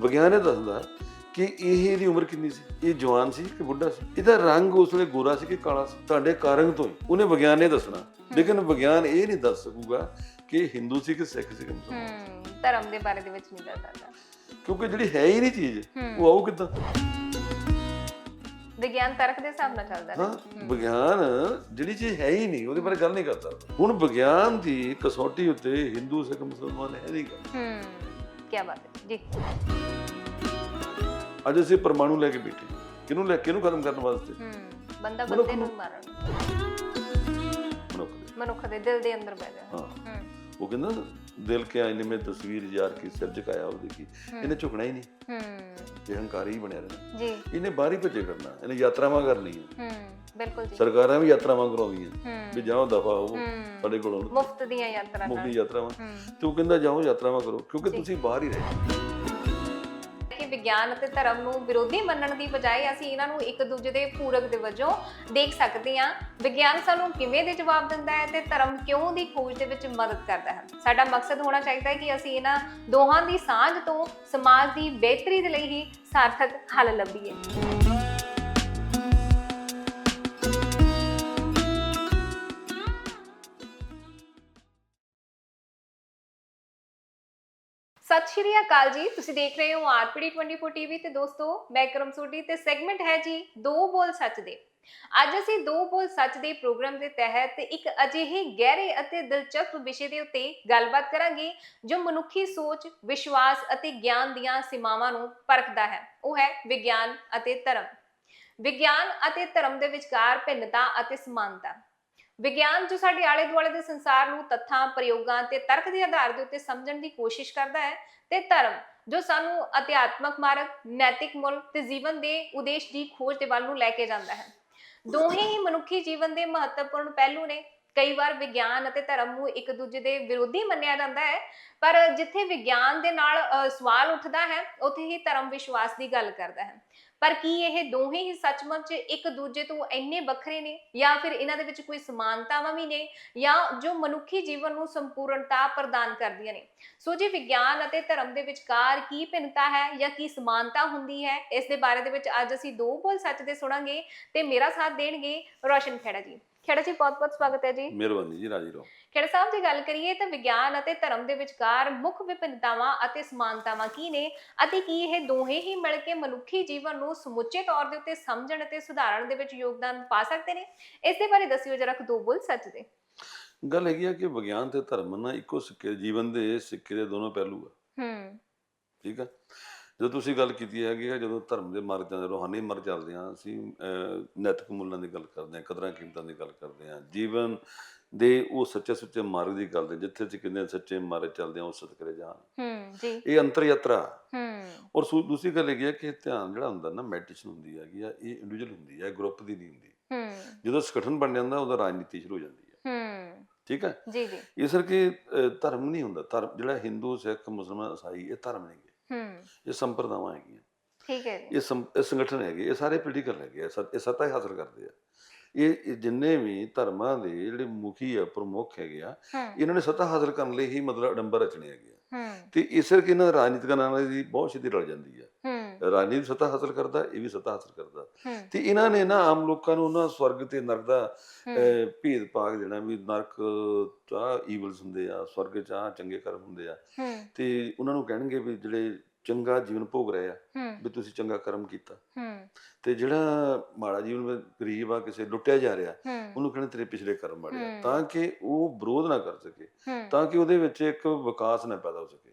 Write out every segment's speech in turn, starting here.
ਵਿਗਿਆਨ ਇਹ ਦੱਸਦਾ ਕਿ ਇਹ ਇਹਦੀ ਉਮਰ ਕਿੰਨੀ ਸੀ? ਇਹ ਜਵਾਨ ਸੀ ਕਿ ਬੁੱਢਾ ਸੀ? ਇਹਦਾ ਰੰਗ ਉਸ ਵੇਲੇ ਗੋਰਾ ਸੀ ਕਿ ਕਾਲਾ ਸੀ? ਤੁਹਾਡੇ ਕਾਰੰਗ ਤੋਂ ਹੀ। ਉਹਨੇ ਵਿਗਿਆਨ ਨੇ ਦੱਸਣਾ। ਲੇਕਿਨ ਵਿਗਿਆਨ ਇਹ ਨਹੀਂ ਦੱਸ ਸਕੂਗਾ ਕਿ ਹਿੰਦੂ ਸੀ ਕਿ ਸਿੱਖ ਸੀ ਕਿ ਮੁਸਲਮਾਨ ਧਰਮ ਦੇ ਬਾਰੇ ਦੇ ਵਿੱਚ ਨਹੀਂ ਦੱਸ ਸਕਦਾ ਕਿਉਂਕਿ ਜਿਹੜੀ ਹੈ ਹੀ ਨਹੀਂ ਚੀਜ਼। ਉਹ ਆਊ ਕਿੱਦਾਂ? ਵਿਗਿਆਨ ਤਰਕ ਦੇ ਹਿਸਾਬ ਨਾਲ ਚੱਲਦਾ ਹਾਂ ਹੈ। ਵਿਗਿਆਨ ਜਿਹੜੀ ਚੀਜ਼ ਹੈ ਹੀ ਨਹੀਂ ਉਹਦੇ ਬਾਰੇ ਗੱਲ ਨਹੀਂ ਕਰ ਸਕਦਾ ਹੁਣ ਵਿਗਿਆਨ ਦੀ ਕਸੌਟੀ ਉੱਤੇ ਹਿੰਦੂ ਸਿੱਖ ਮੁਸਲਮਾਨ ਹੈ ਨਹੀਂ ਗਾ। ਹੂੰ। ਕੀ ਬਾਤ ਹੈ ਜੀ। ਅੱਜ ਅਸੀਂ ਪਰਮਾਣੂ ਲੈ ਕੇ ਬੈਠੇ। ਕਿਹਨੂੰ ਲੈ ਕਿਹਨੂੰ ਖਤਮ ਕਰਨ ਵਾਸਤੇ? ਹੂੰ ਬੰਦਾ ਬੰਦੇ ਨੂੰ। ਮਾਰਨ। ਮਨੁੱਖ ਦੇ। ਦਿਲ ਦੇ ਅੰਦਰ ਬਹਿ ਗਿਆ ਹਾਂ। ਉਹ ਕਹਿੰਦਾ ਦਿਲ ਕੇ ਆਇਨੇ ਮੇਂ ਤਸਵੀਰ ਯਾਰ ਕੀ ਸਿਰ ਝੁਕਾਇਆ ਉਹ ਦੇਖੀ ਇਹਨੇ ਝੁਕਣਾ ਹੀ ਨਹੀਂ। ਹੂੰ। ਇਹ ਹੰਕਾਰੀ ਹੀ ਬਣਿਆ ਰਹਿਣਾ ਜੀ। ਇਹਨੇ ਬਾਹਰ ਹੀ ਭੱਜੇ ਕਰਨਾ ਇਹਨੇ ਯਾਤਰਾਵਾਂ ਕਰਨੀਆਂ। ਹੂੰ ਬਿਲਕੁਲ ਜੀ। ਸਰਕਾਰਾਂ ਵੀ ਯਾਤਰਾਵਾਂ ਕਰਾਉਂਦੀਆਂ ਵੀ ਜਾਓ ਦਫਾ ਹੋ ਹੂੰ। ਸਾਡੇ ਕੋਲੋਂ ਮੁਫਤ ਦੀਆਂ ਯਾਤਰਾ ਮੁਫਤੀ ਯਾਤਰਾਵਾਂ। ਤੇ ਕਹਿੰਦਾ ਜਾਓ ਯਾਤਰਾਵਾਂ ਕਰੋ ਕਿਉਂਕਿ ਤੁਸੀਂ ਬਾਹਰ ਹੀ ਰਹੇ ਵਿਗਿਆਨ ਅਤੇ ਧਰਮ ਨੂੰ ਵਿਰੋਧੀ ਮੰਨਣ ਦੀ ਬਜਾਏ ਅਸੀਂ ਇਹਨਾਂ ਨੂੰ ਇੱਕ ਦੂਜੇ ਦੇ ਪੂਰਕ ਦੇ ਵਜੋਂ ਦੇਖ ਸਕਦੇ ਹਾਂ। ਵਿਗਿਆਨ ਸਾਨੂੰ ਕਿਵੇਂ ਦੇ ਜਵਾਬ ਦਿੰਦਾ ਹੈ ਤੇ ਧਰਮ ਕਿਉਂ ਦੀ ਖੋਜ ਦੇ ਵਿੱਚ ਮਦਦ ਕਰਦਾ ਹੈ? ਸਾਡਾ ਮਕਸਦ ਹੋਣਾ ਚਾਹੀਦਾ ਹੈ ਕਿ ਅਸੀਂ ਇਹਨਾਂ ਦੋਹਾਂ ਦੀ ਸਾਂਝ ਤੋਂ ਸਮਾਜ ਦੀ ਬਿਹਤਰੀ ਦੇ ਲਈ ਹੀ ਸਾਰਥਕ ਹੱਲ ਲੱਭੀਏ। ਸਤਿ ਸ਼੍ਰੀ ਅਕਾਲ ਜੀ। ਤੁਸੀਂ ਦੇਖ ਰਹੇ ਹੋ ਆਰਪੀਡੀ 24 ਟੀਵੀ ਤੇ ਦੋਸਤੋ ਮੈਂ ਕਰਮ ਸੋਢੀ ਤੇ ਸੈਗਮੈਂਟ ਹੈ ਜੀ ਦੋ ਬੋਲ ਸੱਚ ਦੇ। ਅੱਜ ਅਸੀਂ ਦੋ ਬੋਲ ਸੱਚ ਦੇ ਪ੍ਰੋਗਰਾਮ ਦੇ ਤਹਿਤ ਇੱਕ ਅਜਿਹੇ ਗਹਿਰੇ ਅਤੇ ਦਿਲਚਸਪ ਵਿਸ਼ੇ ਦੇ ਉੱਤੇ ਗੱਲਬਾਤ ਕਰਾਂਗੇ ਜੋ ਮਨੁੱਖੀ ਸੋਚ, ਵਿਸ਼ਵਾਸ ਅਤੇ ਗਿਆਨ ਦੀਆਂ ਸੀਮਾਵਾਂ ਨੂੰ ਪਰਖਦਾ ਹੈ। ਉਹ ਹੈ ਵਿਗਿਆਨ ਅਤੇ ਧਰਮ। ਵਿਗਿਆਨ ਅਤੇ ਧਰਮ ਦੇ ਵਿਚਕਾਰ ਭਿੰਨਤਾ ਅਤੇ ਸਮਾਨਤਾ। ਵਿਗਿਆਨ ਜੋ ਸਾਡੇ ਆਲੇ ਦੁਆਲੇ ਦੇ ਸੰਸਾਰ ਨੂੰ ਤੱਥਾਂ, ਪ੍ਰਯੋਗਾਂ ਤੇ ਤਰਕ ਦੇ ਆਧਾਰ ਦੇ ਉੱਤੇ ਸਮਝਣ ਦੀ ਕੋਸ਼ਿਸ਼ ਕਰਦਾ ਹੈ ਤੇ ਧਰਮ, ਜੋ ਸਾਨੂੰ ਅਧਿਆਤਮਕ ਮਾਰਗ, ਨੈਤਿਕ ਮੁੱਲ ਤੇ ਜੀਵਨ ਦੇ ਉਦੇਸ਼ ਦੀ ਖੋਜ ਦੇ ਵੱਲ ਨੂੰ ਲੈ ਕੇ ਜਾਂਦਾ ਹੈ। ਦੋਹੇ ਹੀ ਮਨੁੱਖੀ ਜੀਵਨ ਦੇ ਮਹੱਤਵਪੂਰਨ ਪਹਿਲੂ ਨੇ ਕਈ ਵਾਰ ਵਿਗਿਆਨ ਅਤੇ ਧਰਮ ਨੂੰ ਇੱਕ ਦੂਜੇ ਦੇ ਵਿਰੋਧੀ ਮੰਨਿਆ ਜਾਂਦਾ ਹੈ, ਪਰ ਜਿੱਥੇ ਵਿਗਿਆਨ ਦੇ ਨਾਲ ਸਵਾਲ ਉੱਠਦਾ ਹੈ, ਉੱਥੇ ਹੀ ਧਰਮ ਵਿਸ਼ਵਾਸ ਦੀ ਗੱਲ ਕਰਦਾ ਹੈ। ਪਰ ਕੀ ਇਹ ਦੋਹੇ ਹੀ ਸੱਚਮੁੱਚ ਇੱਕ ਦੂਜੇ ਤੋਂ ਇੰਨੇ ਵੱਖਰੇ ਨੇ, ਜਾਂ ਫਿਰ ਇਹਨਾਂ ਦੇ ਵਿੱਚ ਕੋਈ ਸਮਾਨਤਾਵਾਂ ਵੀ ਨੇ, ਜਾਂ ਜੋ ਮਨੁੱਖੀ ਜੀਵਨ ਨੂੰ ਸੰਪੂਰਨਤਾ ਪ੍ਰਦਾਨ ਕਰਦੀਆਂ ਨੇ? ਸੋ ਜੀ ਵਿਗਿਆਨ ਅਤੇ ਧਰਮ ਦੇ ਵਿਚਕਾਰ ਕੀ ਭਿੰਨਤਾ ਹੈ, ਜਾਂ ਕੀ ਸਮਾਨਤਾ ਹੁੰਦੀ ਹੈ, ਇਸ ਦੇ ਬਾਰੇ ਦੇ ਵਿੱਚ ਅੱਜ ਅਸੀਂ ਦੋ ਬੋਲ ਸੱਚ ਦੇ ਸੁਣਾਂਗੇ, ਤੇ ਮੇਰਾ ਸਾਥ ਦੇਣਗੇ ਰੋਸ਼ਨ ਖੇੜਾ ਜੀ। ਖੇੜਾ ਜੀ ਬਹੁਤ ਬਹੁਤ ਸਵਾਗਤ ਹੈ ਜੀ। ਮਿਹਰਬਾਨੀ ਜੀ ਰਾਜੀ ਰਹੋ। ਖੇੜਾ ਸਾਹਿਬ ਦੀ ਗੱਲ ਕਰੀਏ ਤਾਂ ਵਿਗਿਆਨ ਅਤੇ ਧਰਮ ਦੇ ਵਿਚਕਾਰ ਮੁੱਖ ਵਿਭਿੰਨਤਾਵਾਂ ਅਤੇ ਸਮਾਨਤਾਵਾਂ ਕੀ ਨੇ ਅਤੇ ਕੀ ਇਹ ਦੋਹੇ ਹੀ ਮਿਲ ਕੇ ਮਨੁੱਖੀ ਜੀਵਨ ਨੂੰ ਸਮੁੱਚੇ ਤੌਰ ਦੇ ਉੱਤੇ ਸਮਝਣ ਅਤੇ ਸੁਧਾਰਨ ਦੇ ਵਿੱਚ ਯੋਗਦਾਨ ਪਾ ਸਕਦੇ ਨੇ? ਇਸ ਦੇ ਬਾਰੇ ਦੱਸਿਓ ਜਰਾ ਦੋ ਬੋਲ ਸੱਚ ਦੇ। ਗੱਲ ਹੈਗੀ ਆ ਕਿ ਵਿਗਿਆਨ ਤੇ ਧਰਮ ਨਾ ਇੱਕੋ ਸਿੱਕੇ ਜੀਵਨ ਦੇ ਸਿੱਕੇ ਦੇ ਦੋਨੋਂ ਪਹਿਲੂ ਆ। ਹੂੰ। ਠੀਕ ਆ? ਜਦੋਂ ਤੁਸੀਂ ਗੱਲ ਕੀਤੀ ਹੈਗੀ ਆ ਜਦੋਂ ਧਰਮ ਦੇ ਮਾਰਗ ਜਾਂਦੇ ਰੋਹਾਨੀ ਮਾਰਗ ਚੱਲਦੇ ਆ ਅਸੀਂ ਨੈਤਿਕ ਮੁੱਲਾਂ ਦੀ ਗੱਲ ਕਰਦੇ ਆ ਕਦਰਾਂ ਕੀਮਤਾਂ ਦੀ ਗੱਲ ਕਰਦੇ ਆ ਜੀਵਨ ਦੇ ਉਹ ਸੱਚੇ ਸੁੱਚੇ ਮਾਰਗ ਦੀ ਗੱਲ ਦੇ ਜਿੱਥੇ ਅਸੀਂ ਹਾਂ ਸੱਚੇ ਮਾਰਗ ਚੱਲਦੇ ਆ ਉਹ ਸਤਕਰੇ ਜਾਣ। ਹੂੰ ਜੀ। ਇਹ ਅੰਤਰ ਯਾਤਰਾ ਹੂੰ। ਔਰ ਦੂਸਰੀ ਗੱਲ ਹੈਗੀ ਆ ਕਿ ਧਿਆਨ ਜਿਹੜਾ ਹੁੰਦਾ ਨਾ ਮੈਡੀਟੇਸ਼ਨ ਹੁੰਦੀ ਹੈਗੀ ਆ ਇਹ ਇੰਡੀਵਿਜੂਅਲ ਹੁੰਦੀ ਹੈ ਗਰੁੱਪ ਦੀ ਨਹੀਂ ਹੁੰਦੀ। ਹੂੰ। ਜਦੋਂ ਸੰਗਠਨ ਬਣ ਜਾਂਦਾ ਉਹਦਾ ਰਾਜਨੀਤੀ ਸ਼ੁਰੂ ਹੋ ਜਾਂਦੀ ਹੈ ਹੂੰ। ਠੀਕ ਹੈ ਜੀ ਜੀ। ਇਸ ਕਰਕੇ ਧਰਮ ਨਹੀਂ ਹੁੰਦਾ। ਧਰਮ ਜਿਹੜਾ ਹਿੰਦੂ ਸਿੱਖ ਮੁਸਲਮਾਨ ਈਸਾਈ ਇਹ ਧਰਮ ਨਹੀਂਗੇ ਹੂੰ। ਇਹ ਸੰਪਰਦਾਵਾਂ ਹੈਗੀਆਂ। ਠੀਕ ਹੈ ਇਹ ਸੰ- ਇਹ ਸੰਗਠਨ ਹੈਗੇ ਇਹ ਸਾਰੇ ਪੋਲੀਟੀਕਲ ਹੈਗੇ ਆ ਸਤ- ਇਹ ਸੱਤਾ ਹੀ ਹਾਸਲ ਕਰਦੇ ਆ। ਇਹ ਇਹ ਜਿੰਨੇ ਵੀ ਧਰਮਾਂ ਦੇ ਜਿਹੜੇ ਮੁਖੀ ਆ ਪ੍ਰਮੁੱਖ ਹੈਗੇ ਆ ਹੂੰ। ਇਹਨਾਂ ਨੇ ਸੱਤਾ ਹਾਸਲ ਕਰਨ ਲਈ ਹੀ ਮਤਲਬ ਅਡੰਬਰ ਰਚਣੇ ਹੈਗੇ ਆ। ਹੂੰ। ਤੇ ਇਸ ਕਰਕੇ ਇਹਨਾਂ ਰਾਜਨੀਤਿਕਾਂ ਨਾਲ ਦੀ ਬਹੁਤ ਛੇਤੀ ਰਲ ਜਾਂਦੀ ਆ। ਹੂੰ। ਰਾਜਨੀਤੀ ਸੱਤਾ ਹਾਸਲ ਕਰਦਾ ਇਹ ਵੀ ਸੱਤਾ ਹਾਸਲ ਕਰਦਾ। ਤੇ ਇਹਨਾਂ ਨੇ ਨਾ ਆਮ ਲੋਕਾਂ ਨੂੰ ਨਾ ਸਵਰਗ ਤੇ ਨਰਕ ਦਾ ਭੇਦ ਭਾਗ ਦੇਣਾ ਵੀ ਨਰਕ ਚਾਹ ਈਵਲਸ ਹੁੰਦੇ ਆ ਸਵਰਗ ਚਾਹ ਚੰਗੇ ਕਰਮ ਹੁੰਦੇ ਆ। ਤੇ ਉਹਨਾਂ ਨੂੰ ਕਹਿਣਗੇ ਵੀ ਜਿਹੜੇ ਚੰਗਾ ਜੀਵਨ ਭੋਗ ਰਹੇ ਆ ਵੀ ਤੁਸੀਂ ਚੰਗਾ ਕਰਮ ਕੀਤਾ। ਤੇ ਜਿਹੜਾ ਮਾੜਾ ਜੀਵਨ ਵਿੱਚ ਗਰੀਬ ਆ ਕਿਸੇ ਲੁੱਟਿਆ ਜਾ ਰਿਹਾ ਉਹਨੂੰ ਕਹਿਣਾ ਤੇਰੇ ਪਿਛਲੇ ਕਰਮ ਮਾੜੇ ਆ। ਤਾਂ ਕਿ ਉਹ ਵਿਰੋਧ ਨਾ ਕਰ ਸਕੇ। ਤਾਂ ਕਿ ਉਹਦੇ ਵਿੱਚ ਇੱਕ ਵਿਕਾਸ ਨਾ ਪੈਦਾ ਹੋ ਸਕੇ।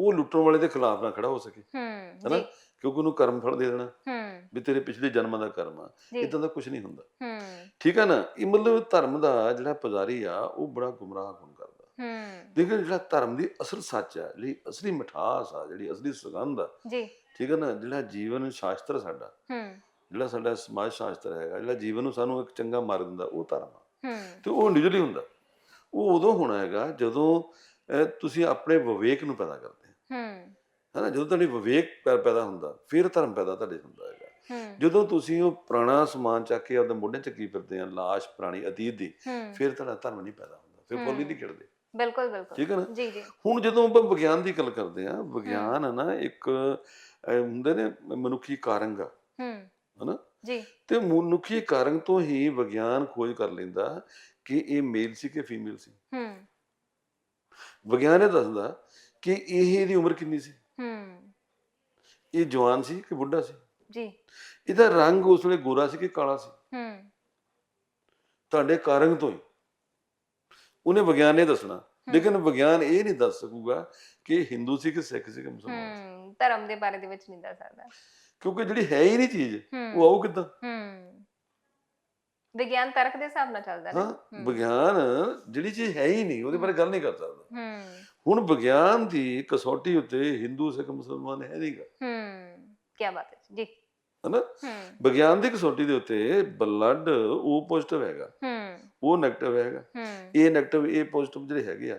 ਉਹ ਲੁੱਟਣ ਵਾਲੇ ਦੇ ਖਿਲਾਫ ਨਾ ਖੜਾ ਹੋ ਸਕੇ। ਹੂੰ। ਹਨਾ? ਕਿਉਂਕਿ ਉਹਨੂੰ ਕਰਮ ਫਲ ਦੇ ਦੇਣਾ। ਹੂੰ। ਵੀ ਤੇਰੇ ਪਿਛਲੇ ਜਨਮਾਂ ਦਾ ਕਰਮ ਆ। ਜੀ। ਇਦਾਂ ਦਾ ਕੁਝ ਨਹੀਂ ਹੁੰਦਾ। ਹੂੰ। ਠੀਕ ਹੈ ਨਾ? ਇਹ ਮਤਲਬ ਧਰਮ ਦਾ ਜਿਹੜਾ ਪੁਜਾਰੀ ਆ ਉਹ ਬੜਾ ਗੁੰਮਰਾਹ ਹੋਣ ਕਰਦਾ? ਹੂੰ। ਲੇਕਿਨ ਜਿਹੜਾ ਧਰਮ ਦੀ ਅਸਲ ਸੱਚ ਆ ਜਿਹੜੀ ਅਸਲੀ ਮਿਠਾਸ ਆ ਜਿਹੜੀ ਅਸਲੀ ਸੁਗੰਧ ਆ। ਜੀ। ਠੀਕ ਹੈ ਨਾ? ਜਿਹੜਾ ਜੀਵਨ ਸ਼ਾਸਤਰ ਸਾਡਾ ਹੂੰ। ਜਿਹੜਾ ਸਾਡਾ ਸਮਾਜ ਸ਼ਾਸਤਰ ਹੈਗਾ ਜਿਹੜਾ ਜੀਵਨ ਨੂੰ ਸਾਨੂੰ ਇੱਕ ਚੰਗਾ ਮਾਰਗ ਦਿੰਦਾ ਉਹ ਧਰਮ ਆ। ਹੂੰ। ਤੇ ਉਹ ਨਿਜਲੀ ਹੁੰਦਾ। ਉਹ ਉਦੋਂ ਹੋਣਾ ਹੈਗਾ ਜਦੋਂ ਅਹ, ਤੁਸੀਂ ਆਪਣੇ ਵਿਵੇਕ ਨੂੰ ਪੈਦਾ ਕਰਦੇ ਹੋ ਹੂੰ। ਹੈਨਾ ਜਦੋਂ ਤੁਹਾਡੀ ਵਿਵੇਕ ਪੈਦਾ ਹੁੰਦਾ ਫਿਰ ਧਰਮ ਪੈਦਾ ਤੁਹਾਡੇ ਹੁੰਦਾ ਹੈਗਾ। ਹੂੰ। ਜਦੋਂ ਤੁਸੀਂ ਉਹ ਪੁਰਾਣਾ ਸਮਾਨ ਚੱਕ ਕੇ ਆਪਦੇ ਮੋਢੇ ਚੱਕੀ ਫਿਰਦੇ ਆ ਲਾਸ਼ ਪੁਰਾਣੀ ਅਤੀਤ ਦੀ ਫਿਰ ਤੁਹਾਡਾ ਧਰਮ ਨਹੀਂ ਪੈਦਾ ਹੁੰਦਾ ਫਿਰ ਹੀ। ਨਹੀਂ। ਖਿੜਦੇ। ਬਿਲਕੁਲ ਬਿਲਕੁਲ। ਠੀਕ ਹੈ ਨਾ? ਜੀ ਜੀ। ਹੁਣ ਜਦੋਂ ਆਪਾਂ ਵਿਗਿਆਨ ਦੀ ਗੱਲ ਕਰਦੇ ਆ ਵਿਗਿਆਨ ਹੈ ਨਾ ਇੱਕ ਹੁੰਦੇ ਨੇ ਮਨੁੱਖੀ ਕਾਰੰਗ। ਹੂੰ। ਹਨਾ? ਜੀ। ਤੇ ਮਨੁੱਖੀ ਕਾਰੰਗ ਤੋਂ ਹੀ ਵਿਗਿਆਨ ਖੋਜ ਕਰ ਲੈਂਦਾ ਕਿ ਇਹ ਮੇਲ ਸੀ ਕਿ ਫੀਮੇਲ ਸੀ। ਹੂੰ। ਵਿਗਿਆਨ ਇਹ ਦੱਸਦਾ ਕਿ ਇਹ ਇਹਦੀ ਉਮਰ ਕਿੰਨੀ ਸੀ? ਹੂੰ। ਇਹ ਜਵਾਨ ਸੀ ਕਿ ਬੁੱਢਾ ਸੀ? ਜੀ। ਇਹਦਾ ਰੰਗ ਉਸ ਵੇਲੇ ਗੋਰਾ ਸੀ ਕਿ ਕਾਲਾ ਸੀ? ਹੂੰ। ਤੁਹਾਡੇ ਕਾਰੰਗ ਤੋਂ ਹੀ। ਉਹਨੇ ਵਿਗਿਆਨ ਨੇ ਦੱਸਣਾ। ਲੇਕਿਨ ਵਿਗਿਆਨ ਇਹ ਨਹੀਂ ਦੱਸ ਸਕੂਗਾ ਕਿ ਹਿੰਦੂ ਸੀ ਕਿ ਸਿੱਖ ਸੀ ਕਿ ਮੁਸਲਮਾਨ ਸੀ। ਹੂੰ ਧਰਮ ਦੇ ਬਾਰੇ ਦੇ ਵਿੱਚ ਨਹੀਂ ਦੱਸ ਸਕਦਾ। ਕਿਉਂਕਿ ਜਿਹੜੀ ਹੈ ਹੀ ਨਹੀਂ ਚੀਜ਼ ਉਹ ਆਉ ਕਿੱਦਾਂ? ਹੂੰ। ਵਿਗਿਆਨ ਤਰਕ ਦੇ ਹਿਸਾਬ ਨਾਲ ਚੱਲਦਾ ਨਾ। ਹੂੰ। ਵਿਗਿਆਨ ਜਿਹੜੀ ਚੀਜ਼ ਹੈ ਹੀ ਨਹੀਂ ਉਹਦੇ ਬਾਰੇ ਗੱਲ ਨਹੀਂ ਕਰ ਸਕਦਾ। ਹੂੰ। ਹੁਣ ਵਿਗਿਆਨ ਦੀ ਕਸੌਟੀ ਉੱਤੇ ਹਿੰਦੂ ਸਿੱਖ ਮੁਸਲਮਾਨ ਹੈ ਨਹੀਂਗਾ ਹੂੰ ਕੀ ਬਾਤ ਵਿਗਿਆਨ ਦੀ ਕਸੌਟੀ ਦੇ ਉੱਤੇ ਬਲੱਡ ਉਹ ਪੋਜ਼ਿਟਿਵ ਹੈਗਾ। ਉਹ 네ਗੇਟਿਵ ਹੈਗਾ ਇਹ 네ਗੇਟਿਵ ਇਹ ਪੋਜ਼ਿਟਿਵ ਜਿਹੜੇ ਹੈਗੇ ਆ।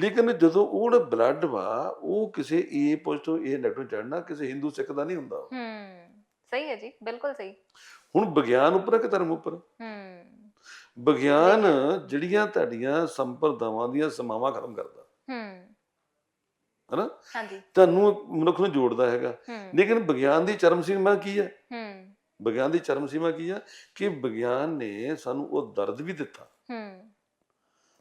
ਲੇਕਿਨ ਜਦੋਂ ਉਹ ਬਲੱਡ ਵਾ ਉਹ ਕਿਸੇ ਇਹ ਪੋਜ਼ਿਟਿਵ ਇਹ 네ਗੇਟਿਵ ਚੜਨਾ ਕਿਸੇ ਹਿੰਦੂ ਸਿੱਖ ਦਾ ਨਹੀਂ ਹੁੰਦਾ। ਹੂੰ। ਸਹੀ ਹੈ ਜੀ ਬਿਲਕੁਲ ਸਹੀ। ਹੁਣ ਵਿਗਿਆਨ ਉੱਪਰ ਕਿ ਧਰਮ ਉੱਪਰ? ਹੂੰ। ਵਿਗਿਆਨ ਜਿਹੜੀਆਂ ਤੁਹਾਡੀਆਂ ਸੰਪਰਦਾਵਾਂ ਦੀਆਂ ਸਮਾਵਾਂ ਖਤਮ ਕਰਦਾ। ਹੂੰ। ਹਨਾ? ਹਾਂਜੀ। ਤੁਹਾਨੂੰ ਮਨੁੱਖ ਨੂੰ ਜੋੜਦਾ ਹੈਗਾ। ਲੇਕਿਨ ਵਿਗਿਆਨ ਦੀ ਚਰਮ ਸੀਮਾ ਕੀ ਹੈ? ਹੂੰ। ਵਿਗਿਆਨ ਦੀ ਚਰਮ ਸੀਮਾ ਕੀ ਹੈ? ਕਿ ਵਿਗਿਆਨ ਨੇ ਸਾਨੂੰ ਉਹ ਦਰਦ ਵੀ ਦਿੱਤਾ। ਹੂੰ।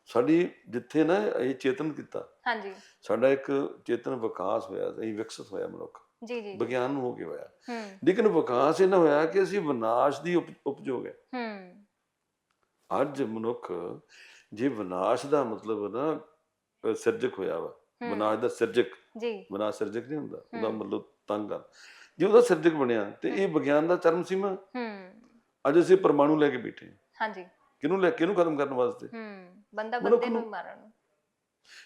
ਸਾਡੀ ਜਿੱਥੇ ਨਾ ਇਹ ਚੇਤਨ ਕੀਤਾ ਹਾਂਜੀ। ਸਾਡਾ ਇੱਕ ਚੇਤਨ ਵਿਕਾਸ ਹੋਇਆ ਅਸੀਂ ਵਿਕਸਿਤ ਹੋਇਆ ਮਨੁੱਖ। ਜੀ ਜੀ ਵਿਗਿਆਨ ਨੂੰ ਹੋ ਕੇ ਹੋਇਆ। ਹੂੰ। ਲੇਕਿਨ ਵਿਕਾਸ ਇਹ ਨਾ ਹੋਇਆ ਕਿ ਅਸੀਂ ਵਿਨਾਸ਼ ਦੀ ਉਪ- ਉਪਜੋਗ ਹੈ। ਹੂੰ। ਅੱਜ ਮਨੁੱਖ ਜੇ ਵਿਨਾਸ਼ ਦਾ ਮਤਲਬ ਨਾ ਸਿਰਜਕ ਹੋਇਆ ਵਾ ਵਿਨਾਸ਼ ਦਾ ਸਿਰਜਕ। ਜੀ। ਵਿਨਾਸ਼ ਸਿਰਜਕ ਨਹੀਂ ਹੁੰਦਾ ਉਹਦਾ। ਮਤਲਬ ਤੰਗ ਕਰ ਜੇ ਉਹਦਾ ਸਿਰਜਕ ਬਣਿਆ ਤੇ ਇਹ ਵਿਗਿਆਨ ਦਾ ਚਰਮ ਸੀਮਾ ਹੂੰ। ਅੱਜ ਅਸੀਂ ਪਰਮਾਣੂ ਲੈ ਕੇ ਬੈਠੇ ਹਾਂ। ਹਾਂਜੀ। ਕਿਹਨੂੰ ਲੈ ਕਿਹਨੂੰ ਖਤਮ ਕਰਨ ਵਾਸਤੇ? ਹੂੰ। ਬੰਦਾ ਬੰਦੇ ਨੂੰ ਮਾਰਨ ਨੂੰ।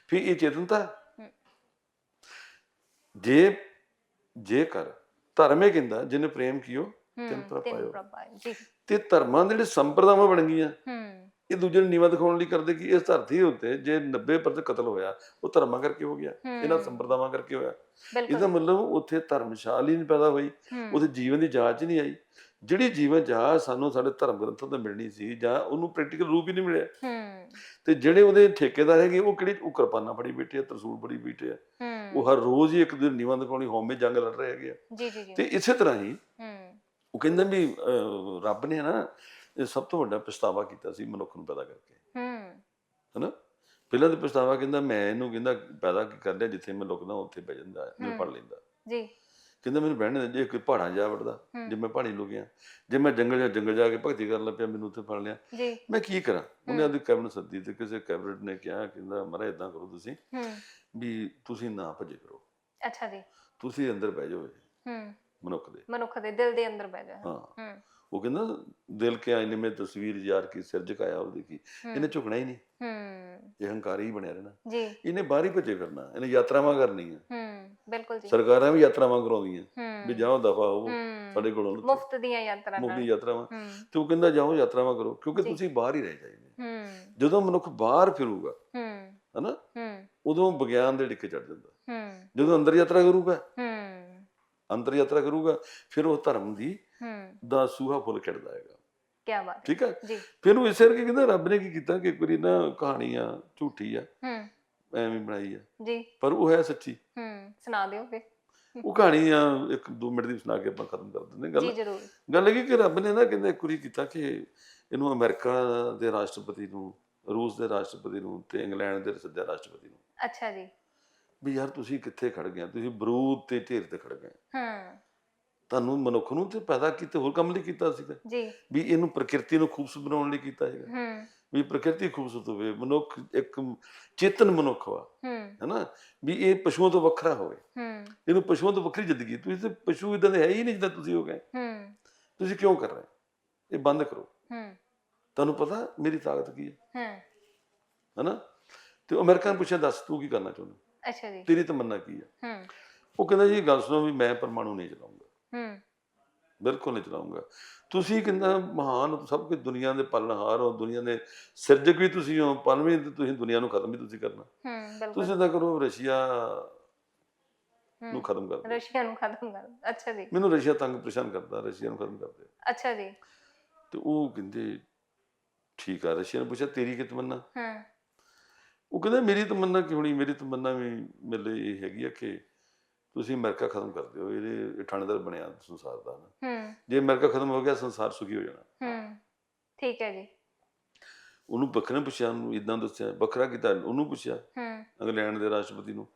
ਫਿਰ ਇਹ ਚੇਤਨਤਾ। ਹੂੰ। ਜੇ ਜੇਕਰ ਧਰਮ ਇਹ ਕਹਿੰਦਾ ਜਿਹਨੇ ਪ੍ਰੇਮ ਕੀਓ ਤਿੰਨ। ਪ੍ਰਭ ਪਾਇਓ, ਜੀ। ਤੇ ਧਰਮਾਂ ਦੇ ਜਿਹੜੇ ਸੰਪਰਦਾਵਾਂ ਬਣ ਗਈਆਂ ਹੂੰ। ਇਹ ਦੂਜੇ ਨੂੰ ਨੀਵਾਂ ਦਿਖਾਉਣ ਲਈ ਕਰਦੇ ਕਿ ਇਸ ਧਰਤੀ ਉੱਤੇ ਜੇ 90% ਕਤਲ ਹੋਇਆ ਉਹ ਧਰਮਾਂ ਕਰਕੇ ਹੋ ਗਿਆ ਇਹਨਾਂ ਸੰਪਰਦਾਵਾਂ ਕਰਕੇ ਹੋਇਆ। ਇਹਦਾ ਮਤਲਬ ਉੱਥੇ ਧਰਮਸ਼ਾਲ ਹੀ ਨਹੀਂ ਪੈਦਾ ਹੋਈ ਉਹਦੇ ਜੀਵਨ ਦੀ ਜਾਂਚ ਨਹੀਂ ਆਈ। ਜਿਹੜੀ ਜੀਵਨ ਜਾਂਚ ਸਾਨੂੰ ਸਾਡੇ ਧਰਮ ਗ੍ਰੰਥਾਂ ਤੋਂ ਮਿਲਣੀ ਸੀ ਜਾਂ ਉਹਨੂੰ ਪ੍ਰੈਕਟੀਕਲ ਰੂਪ ਹੀ ਨਹੀਂ ਮਿਲਿਆ। ਤੇ ਜਿਹੜੇ ਉਹਦੇ ਠੇਕੇਦਾਰ ਹੈਗੇ ਉਹ ਕਿਹੜੀ ਉਹ ਕਿਰਪਾਨਾਂ ਫੜੀ ਬੈਠੇ ਆ ਤਰਸੂਲ ਫੜੀ ਬੈਠੇ ਆ। ਉਹ ਹਰ ਰੋਜ਼ ਹੀ ਇੱਕ ਦਿਨ ਨੀਵਾਂ ਦਿਖਾਉਣੀ ਹਉਮੈ ਜੰਗ ਲੜ ਰਹੇ ਹੈਗੇ ਆ। ਜੀ ਜੀ ਜੀ। ਤੇ ਇਸੇ ਤਰ੍ਹਾਂ ਹੀ ਉਹ ਕਹਿੰਦੇ ਵੀ ਰੱਬ ਨੇ ਨਾ ਇਹ ਸਭ ਤੋਂ ਵੱਡਾ ਪਛਤਾਵਾ ਕੀਤਾ ਸੀ ਮਨੁੱਖ ਨੂੰ ਪੈਦਾ ਕਰਕੇ। ਹੂੰ। ਹਨਾ? ਪਹਿਲਾਂ ਤਾਂ ਪਛਤਾਵਾ ਕਹਿੰਦਾ ਮੈਂ ਇਹਨੂੰ ਕਹਿੰਦਾ ਪੈਦਾ ਕੀ ਕਰ ਲਿਆ ਜਿੱਥੇ ਮੈਂ ਲੁਕਦਾ ਉੱਥੇ ਬਹਿ ਜਾਂਦਾ ਹੂੰ। ਫੜ ਲੈਂਦਾ। ਜੀ। ਕਹਿੰਦਾ ਮੈਨੂੰ ਬਹਿਣ ਦੇ ਜੇ ਕੋਈ ਪਹਾੜਾਂ ਜਾ ਵੜਦਾ ਜੇ ਮੈਂ ਪਹਾੜੀ ਲੁਕਿਆ ਜੇ ਮੈਂ ਜੰਗਲ ਜਾਂ ਜੰਗਲ ਜਾ ਕੇ ਭਗਤੀ ਕਰਨ ਲੱਗ ਪਿਆ ਮੈਨੂੰ ਉੱਥੇ ਫੜ ਲਿਆ। ਜੀ। ਮੈਂ ਕੀ ਕਰਾਂ? ਉਹਨੇ। ਆਦੀ ਕੈਬਨਿਟ ਸੱਦੀ ਤੇ ਕਿਸੇ ਕੈਬਨਿਟ ਨੇ ਕਿਹਾ ਕਹਿੰਦਾ ਮਰਾ ਇਦਾਂ ਕਰੋ ਤੁਸੀਂ ਹੂੰ। ਵੀ ਤੁਸੀਂ ਨਾ ਭੱਜੇ ਕਰੋ ਅੱਛਾ ਜੀ। ਤੁਸੀਂ ਅੰਦਰ ਬਹਿ ਜਾਓ ਹੂੰ। ਮਨੁੱਖ ਦੇ। ਮਨੁੱਖ ਦੇ ਦਿਲ ਦੇ ਅੰਦਰ ਬਹਿ ਜਾ ਹਾਂ। ਹੂੰ। ਉਹ ਕਹਿੰਦਾ ਦਿਲ ਕੇ ਆਇਨੇ ਮੇ ਤਸਵੀਰ ਯਾਰ ਕੀ ਸਿਰਜਕ ਆਇਆ ਉਹਦੀ ਕੀ। ਇਹਨੇ ਝੁਕਣਾ ਹੀ ਨਹੀਂ। ਹੂੰ। ਇਹ ਹੰਕਾਰੀ ਹੀ ਬਣਿਆ ਰਹਿਣਾ। ਜੀ। ਇਹਨੇ ਬਾਹਰ ਹੀ ਭੱਜੇ ਫਿਰਨਾ ਇਹਨੇ ਯਾਤਰਾਵਾਂ ਕਰਨੀਆਂ। ਹੂੰ ਬਿਲਕੁਲ ਜੀ। ਸਰਕਾਰਾਂ ਵੀ ਯਾਤਰਾਵਾਂ ਕਰਾਉਂਦੀਆਂ ਵੀ ਜਾਓ ਦਫਾ ਹੋ ਹੂੰ। ਸਾਡੇ ਕੋਲੋਂ ਮੁਫਤ ਦੀਆਂ ਯਾਤਰਾ ਮੁਕਤੀ ਨਾਲ ਯਾਤਰਾਵਾਂ। ਤੇ ਉਹ ਕਹਿੰਦਾ ਜਾਓ ਯਾਤਰਾਵਾਂ ਕਰੋ ਕਿਉਂਕਿ। ਤੁਸੀਂ ਬਾਹਰ ਹੀ ਰਹਿ ਜਾਈਦੇ ਹੂੰ। ਜਦੋਂ ਮਨੁੱਖ ਬਾਹਰ ਫਿਰੂਗਾ ਹੂੰ। ਹਨਾ? ਹੂੰ। ਉਦੋਂ ਵਿਗਿਆਨ ਦੇ ਡਿੱਕੇ ਚੜ ਜਾਂਦਾ। ਹੂੰ। ਜਦੋਂ ਅੰਦਰ ਯਾਤਰਾ ਕਰੂਗਾ। ਹੂੰ। ਅੰਦਰ ਯਾਤਰਾ ਕਰੂਗਾ ਫਿਰ ਉਹ ਧਰਮ ਦੀ ਹੂੰ। ਦਾ ਸੂਹਾ ਫੁੱਲ ਖਿੜਦਾ ਹੈਗਾ। ਕੀ ਬਾਤ ਹੈ। ਠੀਕ ਹੈ? ਜੀ। ਫਿਰ ਉਹ ਇਸੇ ਕਰਕੇ ਕਹਿੰਦਾ ਰੱਬ ਨੇ ਕੀ ਕੀਤਾ ਕਿ ਇੱਕ ਵਾਰੀ ਨਾ ਕਹਾਣੀ ਆ ਝੂਠੀ ਆ ਹੂੰ। ਐਵੇਂ ਬਣਾਈ ਆ। ਜੀ। ਪਰ ਉਹ ਹੈ ਸੱਚੀ। ਹੂੰ ਸੁਣਾ ਦਿਓ ਫਿਰ। ਉਹ ਕਹਾਣੀ ਆ ਇੱਕ ਦੋ ਮਿੰਟ ਦੀ ਸੁਣਾ ਕੇ ਆਪਾਂ ਖਤਮ ਕਰ ਦਿੰਦੇ ਹਾਂ ਜੀ ਗੱਲ ਜ਼ਰੂਰ। ਗੱਲ ਇਹ ਕਿ ਰੱਬ ਨੇ ਨਾ ਕਹਿੰਦਾ ਇੱਕ ਵਾਰੀ ਕੀਤਾ ਕਿ ਇਹਨੂੰ ਅਮਰੀਕਾ ਦੇ ਰਾਸ਼ਟਰਪਤੀ ਨੂੰ ਰੂਸ ਦੇ ਰਾਸ਼ਟਰਪਤੀ ਨੂੰ ਤੇ ਇੰਗਲੈਂਡ ਦੇ ਸੱਜਾ ਰਾਸ਼ਟਰਪਤੀ ਨੂੰ। ਅੱਛਾ ਜੀ। ਵੀ ਯਾਰ ਤੁਸੀਂ ਕਿੱਥੇ ਖੜ ਗਏ? ਤੁਸੀਂ ਬਰੂਦ ਤੇ ਢੇਰ ਤੇ ਖੜ ਗਏ ਹੂੰ। ਤੁਹਾਨੂੰ ਮਨੁੱਖ ਨੂੰ ਤੇ ਪੈਦਾ ਕੀਤੇ ਹੋਰ ਕੰਮ ਲਈ ਕੀਤਾ ਸੀਗਾ। ਜੀ। ਵੀ ਇਹਨੂੰ ਪ੍ਰਕਿਰਤੀ ਨੂੰ ਖੂਬਸੂਰਤ ਬਣਾਉਣ ਲਈ ਕੀਤਾ ਹੈਗਾ ਹੂੰ। ਵੀ ਪ੍ਰਕਿਰਤੀ ਖੂਬਸੂਰਤ ਹੋਵੇ ਮਨੁੱਖ ਇੱਕ ਚੇਤਨ ਮਨੁੱਖ ਵਾ। ਹੂੰ। ਹੈਨਾ? ਵੀ ਇਹ ਪਸ਼ੂਆਂ ਤੋਂ ਵੱਖਰਾ ਹੋਵੇ। ਹੂੰ। ਇਹਨੂੰ ਪਸ਼ੂਆਂ ਤੋਂ ਵੱਖਰੀ ਜ਼ਿੰਦਗੀ ਤੁਸੀਂ ਤੇ ਪਸ਼ੂ ਇਦਾਂ ਦੇ ਹੈ ਹੀ ਨਹੀਂ ਜਿੱਦਾਂ ਤੁਸੀਂ ਹੋ ਗਏ। ਹੂੰ। ਤੁਸੀਂ ਕਿਉਂ ਕਰ ਰਹੇ ਇਹ ਬੰਦ ਕਰੋ। ਹੂੰ। ਤੁਹਾਨੂੰ ਪਤਾ ਮੇਰੀ ਤਾਕਤ ਕੀ ਹੈ? ਹੂੰ। ਹੈਨਾ? ਤੇ ਅਮਰੀਕਾ ਨੇ ਪੁੱਛਿਆ ਦੱਸ ਤੂੰ ਕੀ ਕਰਨਾ ਚਾਹੁੰਦਾ? ਅੱਛਾ ਜੀ। ਤੇਰੀ ਤਮੰਨਾ ਕੀ ਹੈ? ਹੂੰ। ਉਹ ਕਹਿੰਦਾ ਜੀ ਗੱਲ ਸੁਣੋ ਵੀ ਮੈਂ ਪਰਮਾਣੂ ਨਹੀਂ ਚਲਾਉਂਗਾ ਹੂੰ। ਬਿਲਕੁਲ ਨਹੀਂ ਚਲਾਉਂਗਾ। ਤੁਸੀਂ ਕਹਿੰਦਾ ਮਹਾਨ ਸਭ ਕੁਝ ਦੁਨੀਆ ਦੇ ਪਾਲਣਹਾਰ ਹੋ ਦੁਨੀਆ ਦੇ ਸਿਰਜਕ ਵੀ ਤੁਸੀਂ ਹੋ ਪਾਲਵੇਂ ਤੇ ਤੁਸੀਂ ਦੁਨੀਆ ਨੂੰ ਖਤਮ ਵੀ ਤੁਸੀਂ ਕਰਨਾ। ਹੂੰ ਬਿਲਕੁਲ। ਤੁਸੀਂ ਤਾਂ ਕਰੋ ਰਸ਼ੀਆ ਨੂੰ ਖਤਮ ਕਰ ਰਸ਼ੀਆ ਨੂੰ ਖਤਮ ਕਰ ਅੱਛਾ ਜੀ। ਮੈਨੂੰ ਰਸ਼ੀਆ ਤੰਗ ਪਰੇਸ਼ਾਨ ਕਰਦਾ ਰਸ਼ੀਆ ਨੂੰ ਖਤਮ ਕਰ ਦਿਓ। ਅੱਛਾ ਜੀ। ਤੇ ਉਹ ਕਹਿੰਦੇ ਠੀਕ ਆ ਰਸ਼ੀਆ ਨੇ ਪੁੱਛਿਆ ਤੇਰੀ ਕੀ ਤਮੰਨਾ? ਹੂੰ। ਉਹ ਕਹਿੰਦਾ ਮੇਰੀ ਤਮੰਨਾ ਕਿਉਂ ਨਹੀਂ? ਮੇਰੀ ਤਮੰਨਾ ਵੀ ਮੇਰੇ ਲਈ ਇਹ ਹੈਗੀ ਆ ਕਿ ਤੁਸੀਂ ਅਮਰੀਕਾ ਖਤਮ ਕਰ ਦਿਓ ਇਹਦੇ ਇਹ ਥਾਣੇਦਾਰ ਬਣਿਆ ਸੰਸਾਰ ਦਾ ਨਾ। ਹੂੰ। ਜੇ ਅਮਰੀਕਾ ਖਤਮ ਹੋ ਗਿਆ ਸੰਸਾਰ ਸੁਖੀ ਹੋ ਜਾਣਾ। ਹੂੰ ਠੀਕ ਹੈ ਜੀ। ਉਹਨੂੰ ਬੱਕਰੇ ਪੁੱਛਿਆ ਉਹਨੂੰ ਇਦਾਂ ਦੱਸਿਆ ਬੱਕਰਾ ਕੀਤਾ ਉਹਨੂੰ ਪੁੱਛਿਆ ਹੂੰ। ਇੰਗਲੈਂਡ ਦੇ ਰਾਸ਼ਟਰਪਤੀ ਨੂੰ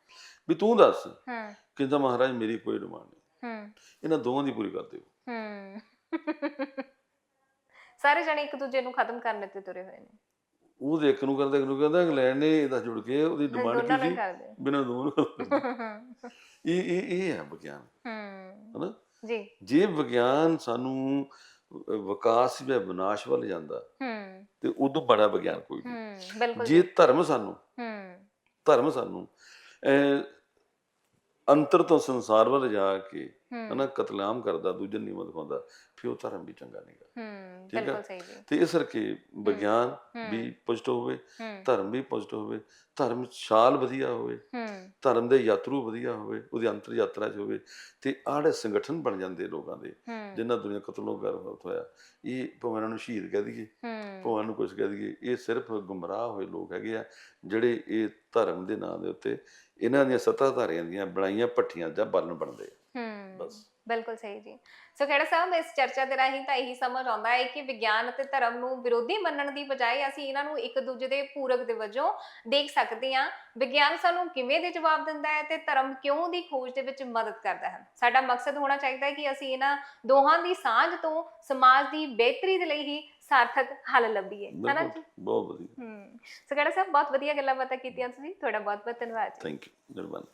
ਵੀ ਤੂੰ ਦੱਸ ਹੂੰ। ਕਹਿੰਦਾ ਮਹਾਰਾਜ ਮੇਰੀ ਕੋਈ ਡਿਮਾਂਡ ਨਹੀਂ। ਹੂੰ। ਇਹਨਾਂ ਦੋਵਾਂ ਦੀ ਪੂਰੀ ਕਰ ਦਿਓ। ਹੂੰ। ਸਾਰੇ ਜਣੇ ਇੱਕ ਦੂਜੇ ਨੂੰ ਖਤਮ ਕਰਨ ਤੇ ਤੁਰੇ ਹੋਏ ਨੇ। ਉਹ ਦੇਖ ਨੂੰ ਇੱਕ ਨੂੰ ਕਹਿੰਦਾ ਇੰਗਲੈਂਡ ਨੇ ਇਹਦਾ ਜੁੜ ਕੇ ਉਹਦੀ ਡਿਮਾਂਡ ਦੋਨਾਂ ਕੀ ਨੇ ਸੀ? ਕਰਦੇ। ਬਿਨਾਂ ਦੋਵਾਂ ਨੂੰ ਖਤਮ ਕਰ ਦਿਓ। ਹੂੰ ਇਹ ਇਹ ਇਹ ਹੈ ਵਿਗਿਆਨ ਹਨਾ? ਜੀ। ਜੇ ਵਿਗਿਆਨ ਸਾਨੂੰ ਵਿਕਾਸ ਜਾਂ ਵਿਨਾਸ਼ ਵੱਲ ਜਾਂਦਾ ਹੂੰ। ਤੇ ਉਦੋਂ ਬੜਾ ਵਿਗਿਆਨ ਕੋਈ ਨਹੀਂ। ਹੂੰ ਬਿਲਕੁਲ ਜੇ। ਧਰਮ ਸਾਨੂੰ ਹੂੰ। ਧਰਮ ਸਾਨੂੰ ਅੰਤਰ ਤੋਂ ਸੰਸਾਰ ਵੱਲ ਜਾ ਕੇ ਹੂੰ। ਹਨਾ ਕਤਲੇਆਮ ਕਰਦਾ ਦੂਜੇ ਨਿਯਮ ਦਿਖਾਉਂਦਾ ਫਿਰ ਉਹ ਧਰਮ ਵੀ ਚੰਗਾ ਨਹੀਂਗਾ ਹੂੰ? ਬਿਲਕੁਲ ਸਹੀ ਜੀ। ਤੇ ਇਸ ਕਰਕੇ ਵਿਗਿਆਨ ਵੀ ਪੋਜ਼ਿਟਿਵ ਹੋਵੇ ਧਰਮ ਵੀ ਪੋਜ਼ਿਟਿਵ ਹੋਵੇ ਧਰਮ ਛਾਲ ਵਧੀਆ ਹੋਵੇ ਹੂੰ। ਧਰਮ ਦੇ ਯਾਤਰੂ ਵਧੀਆ ਹੋਵੇ ਉਹਦੀ ਅੰਤਰ ਯਾਤਰਾ 'ਚ ਹੋਵੇ ਤੇ ਆੜੇ ਸੰਗਠਨ ਬਣ ਜਾਂਦੇ ਲੋਕਾਂ ਦੇ ਜਿਨ੍ਹਾਂ ਦੁਨੀਆ ਕਤਲੋਂ ਗਰਭਤ ਹੋਇਆ। ਇਹ ਭਾਵੇਂ ਇਹਨਾਂ ਨੂੰ ਸ਼ਹੀਦ ਕਹਿ ਦਈਏ ਹੂੰ। ਭਾਵੇਂ ਨੂੰ ਕੁਝ ਕਹਿ ਦਈਏ ਇਹ ਸਿਰਫ ਗੁੰਮਰਾਹ ਹੋਏ ਲੋਕ ਹੈਗੇ ਆ ਜਿਹੜੇ ਇਹ ਧਰਮ ਦੇ ਨਾਂ ਦੇ ਉੱਤੇ ਇਹਨਾਂ ਦੀਆਂ ਸੱਤਾਧਾਰੀਆਂ ਦੀਆਂ ਬਣਾਈਆਂ ਭੱਠੀਆਂ ਜਾਂ ਬਲਨ ਬਣਦੇ ਆ। ਹੂੰ। ਬਸ। ਬਿਲਕੁਲ ਸਹੀ ਜੀ। ਸੋ ਖੇੜਾ ਸਾਹਿਬ ਇਸ ਚਰਚਾ ਦੇ ਰਾਹੀਂ ਤਾਂ ਇਹੀ ਸਮਝ ਆਉਂਦਾ ਹੈ ਕਿ ਵਿਗਿਆਨ ਅਤੇ ਧਰਮ ਨੂੰ ਵਿਰੋਧੀ ਮੰਨਣ ਦੀ ਬਜਾਏ ਅਸੀਂ ਇਹਨਾਂ ਨੂੰ ਇੱਕ ਦੂਜੇ ਦੇ ਪੂਰਕ ਦੇ ਵਜੋਂ ਦੇਖ ਸਕਦੇ ਹਾਂ। ਵਿਗਿਆਨ ਸਾਨੂੰ ਕਿਵੇਂ ਦੇ ਜਵਾਬ ਦਿੰਦਾ ਹੈ ਤੇ ਧਰਮ ਕਿਉਂ ਦੀ ਖੋਜ ਦੇ ਵਿੱਚ ਮਦਦ ਕਰਦਾ ਹੈ? ਸਾਡਾ ਮਕਸਦ ਹੋਣਾ ਚਾਹੀਦਾ ਹੈ ਕਿ ਅਸੀਂ ਇਹਨਾਂ ਦੋਹਾਂ ਦੀ ਸਾਂਝ ਤੋਂ ਸਮਾਜ ਦੀ ਬਿਹਤਰੀ ਦੇ ਲਈ ਹੀ ਸਾਰਥਕ ਹੱਲ ਲੱਭੀਏ। ਹਨਾ ਬਿਲਕੁਲ ਜੀ? ਬਹੁਤ ਵਧੀਆ। ਹੂੰ। ਸੋ ਖੇੜਾ ਸਾਹਿਬ ਬਹੁਤ ਵਧੀਆ ਗੱਲਾਂ ਬਾਤਾਂ ਕੀਤੀਆਂ ਤੁਸੀਂ। ਤੁਹਾਡਾ ਬਹੁਤ ਬਹੁਤ ਧੰਨਵਾਦ ਥੈਂਕ ਯੂ ਮਿਹਰਬਾਨੀ।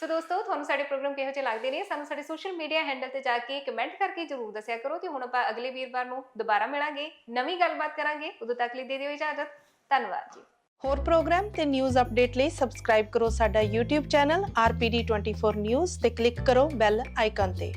ਸੋ ਦੋਸਤੋ, ਤੁਹਾਨੂੰ ਸਾਡੇ ਪ੍ਰੋਗਰਾਮ ਕਿਹੋ ਜਿਹੇ ਲੱਗਦੇ ਨੇ? ਸਾਨੂੰ ਸਾਡੇ ਸੋਸ਼ਲ ਮੀਡੀਆ ਹੈਂਡਲ ਤੇ ਜਾ ਕੇ ਕਮੈਂਟ ਕਰਕੇ ਜਰੂਰ ਦੱਸਿਆ ਕਰੋ ਤੇ ਹੁਣ ਆਪਾਂ ਅਗਲੇ ਵੀਰਵਾਰ ਨੂੰ ਦੁਬਾਰਾ ਮਿਲਾਂਗੇ, ਨਵੀਂ ਗੱਲਬਾਤ ਕਰਾਂਗੇ। ਉਦੋਂ ਤੱਕ ਲਈ ਦੇ ਦਿਓ ਇਜਾਜ਼ਤ। ਧੰਨਵਾਦ ਜੀ। ਹੋਰ ਪ੍ਰੋਗਰਾਮ ਤੇ ਨਿਊਜ਼ ਅਪਡੇਟ ਲਈ ਸਬਸਕ੍ਰਾਈਬ ਕਰੋ ਸਾਡਾ YouTube ਚੈਨਲ RPD24 News ਤੇ ਕਲਿੱਕ ਕਰੋ ਬੈਲ ਆਈਕਨ ਤੇ।